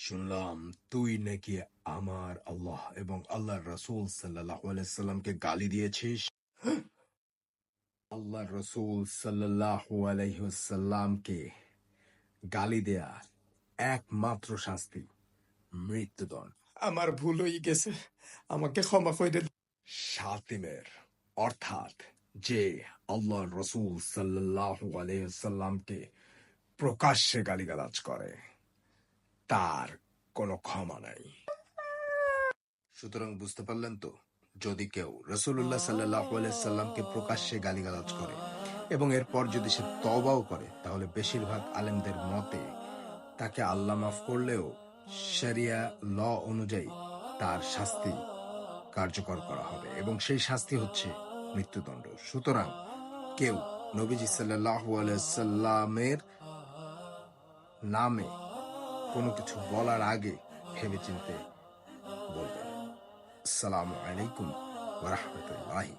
শুনলাম তুই নাকি আমার আল্লাহ এবং আল্লাহর রসুল সাল্লাহ আলাইসাল্লামকে গালি দিয়েছিস? আল্লাহ রসুল সাল্লাহ আলাইসাল্লামকে গালি দেয়া একমাত্র শাস্তি মৃত্যুদণ্ড। আমার ভুল হয়ে গেছে। আমাকে ক্ষমা করে দে। শাতিমের অর্থাৎ যে আল্লাহ রসুল সাল্লাহ আলাইসাল্লামকে প্রকাশ্যে গালিগালাজ করে। তার কোনো ক্ষমা নাই। সুতরাং বুঝতে পারলেন তো, যদি কেউ রসুল্লাহ সাল্লাহ সাল্লামকে প্রকাশ্যে গালিগালাজ করে এবং এরপর যদি সে তবাও করে, তাহলে বেশিরভাগ আলেমদের মতে তাকে আল্লাহ মাফ করলেও শরিয়া ল অনুযায়ী তার শাস্তি কার্যকর করা হবে এবং সেই শাস্তি হচ্ছে মৃত্যুদণ্ড। সুতরাং কেউ নবীজি সাল্লাহ সাল্লামের নামে কোনো কিছু বলার আগে ভেবে চিনতে বলবেন। আসসালামু আলাইকুম ওরহমতুল্লাহি